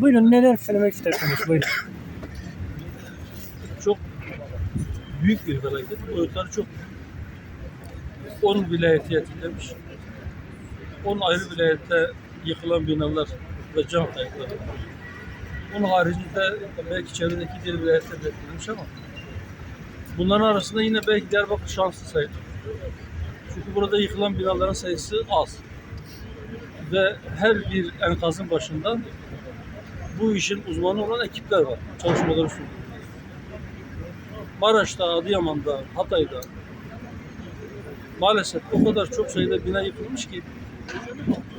Buyurun neler söylemek istersiniz? Buyurun. Çok büyük bir felaket. Boyutları çok büyük. 10 vilayeti etkilemiş. 10 ayrı vilayette yıkılan binalar ve can kayıpları. Bunun haricinde belki çevredeki diğer vilayetler de etkilemiş ama bunların arasında yine belki Diyarbakır şanslı sayılır. Çünkü burada yıkılan binaların sayısı az. Ve her bir enkazın başında bu işin uzmanı olan ekipler var. Çalışmaları sürdürüyor. Maraş'ta, Adıyaman'da, Hatay'da maalesef o kadar çok sayıda bina yıkılmış ki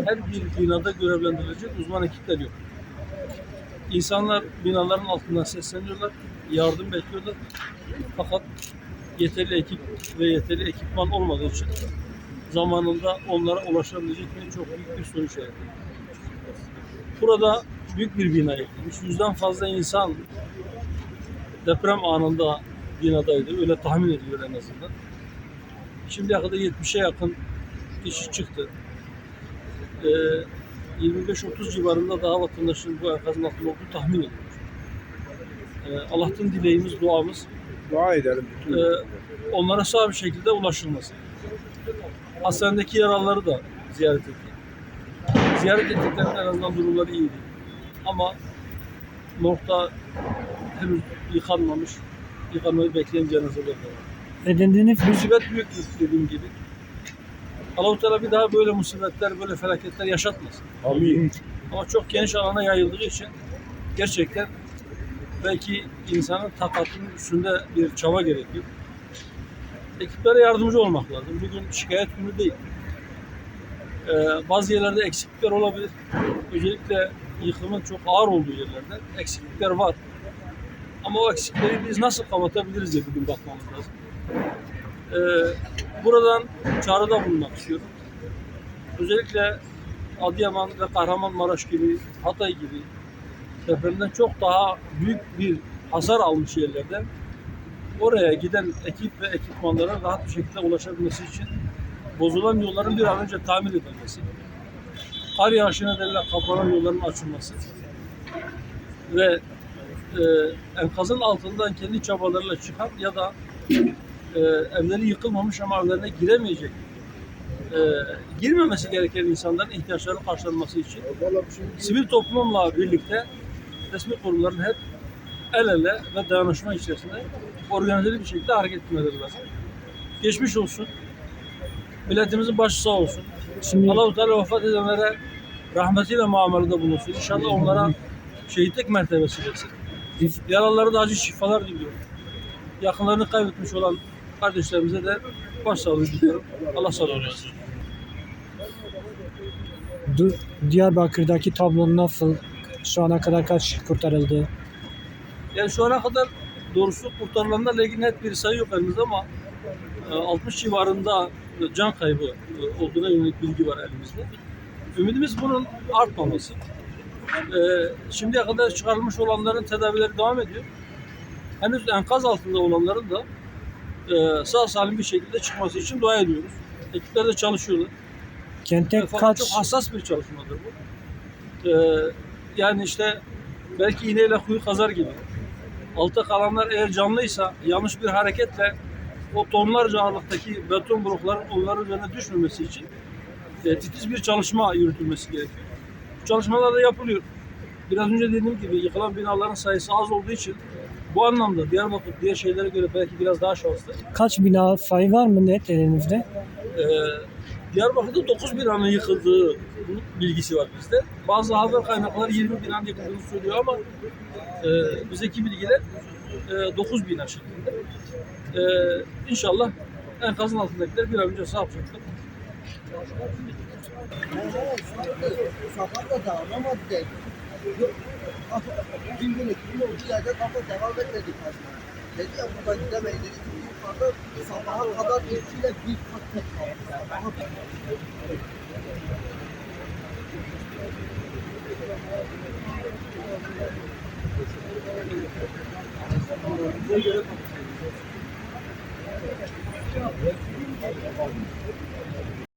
her bir binada görevlendirilecek uzman ekipler yok. İnsanlar binaların altından sesleniyorlar, yardım bekliyorlar. Fakat yeterli ekip ve yeterli ekipman olmadığı için zamanında onlara ulaşabilecek mi çok büyük bir soru işareti. Burada büyük bir bina yıkılmış. Yüzden fazla insan deprem anında binadaydı. Öyle tahmin ediliyor en azından. Şimdiye kadar 70'e yakın kişi çıktı. Ee, 25-30 civarında daha vatandaşın bu enkazın altında olduğu tahmin ediliyor. Ee, Allah'tan dileğimiz, duamız Dua edelim. bütün Ee, onlara sağ bir şekilde ulaşılması. Hastanedeki yaralıları da ziyaret ettik. Ziyaret ettiklerinde en azından durumları iyiydi. Ama morgda henüz yıkanmamış, yıkanmayı bekleyen cenazeler de var. Edindiğiniz Musibet büyüktür dediğim gibi. Allah-u Teala bir daha böyle musibetler, böyle felaketler yaşatmasın. Amin. Ama çok geniş alana yayıldığı için gerçekten belki insanın takatının üstünde bir çaba gerekiyor. Ekiplere yardımcı olmak lazım. Bugün şikayet günü değil. Ee, bazı yerlerde eksiklikler olabilir. Özellikle yıkımın çok ağır olduğu yerlerde eksiklikler var. Ama o eksikleri biz nasıl kapatabiliriz diye bugün bakmamız lazım. Ee, buradan çağrıda bulunmak istiyorum. Özellikle Adıyaman ve Kahramanmaraş gibi, Hatay gibi depremden çok daha büyük bir hasar almış yerlerde oraya giden ekip ve ekipmanlara rahat bir şekilde ulaşabilmesi için bozulan yolların bir an önce tamir edilmesi, kar yağışı nedeniyle kapanan yolların açılması ve e, enkazın altından kendi çabalarıyla çıkan ya da e, evleri yıkılmamış ama evlerine giremeyecek e, girmemesi gereken insanların ihtiyaçlarının karşılanması için sivil toplumla birlikte resmi kurumların hep el ele ve dayanışma içerisinde organizeli bir şekilde hareket etmeleri lazım. Geçmiş olsun. Milletimizin başı sağ olsun. şimdi Allah-u Teala vefat edenlere rahmetiyle muamelede bulunsun. İnşallah onlara şehitlik mertebesi versin. Yaralılara da acı şifalar diliyorum. Yakınlarını kaybetmiş olan kardeşlerimize de başsağlığı diliyorum. Allah sağlık versin. Du- Diyarbakır'daki tablo nasıl? Şu ana kadar kaç kurtarıldı? Yani şu ana kadar doğrusu kurtarılanlarla ilgili net bir sayı yok elimizde ama e, 60 civarında can kaybı e, olduğuna yönelik bilgi var elimizde. Ümidimiz bunun artmaması. E, Şimdiye kadar çıkarılmış olanların tedavileri devam ediyor. Henüz enkaz altında olanların da e, sağ salim bir şekilde çıkması için dua ediyoruz. Ekipler de çalışıyorlar. Kente Fakat kaç çok hassas bir çalışmadır bu. Yani işte belki iğneyle kuyu kazar gibi. Altta kalanlar eğer canlıysa yanlış bir hareketle o tonlarca ağırlıktaki beton blokların onların üzerine düşmemesi için e, titiz bir çalışma yürütülmesi gerekiyor. Bu çalışmalar da yapılıyor. Biraz önce dediğim gibi yıkılan binaların sayısı az olduğu için bu anlamda Diyarbakır diğer şeylere göre belki biraz daha şanslı. kaç bina sayı var mı net elinizde? Ee, Diyarbakır'da 9 binanın yıkıldığı bilgisi var bizde. Bazı haber kaynakları 20 binanın yıkıldığını söylüyor ama e, bizdeki bilgiler e, 9 bina şeklinde. E, inşallah enkazın altındakiler bir an önce sağ yapacaklar. Sokakta dağılamadı dedi. Bin gün ekibin olduğu yerde kafa devam etmedi kaçma. Dedi ya buradan gidemeyiz dedi. Yukarıda sabaha kadar işçiyle bir tek kaldı. Bize göre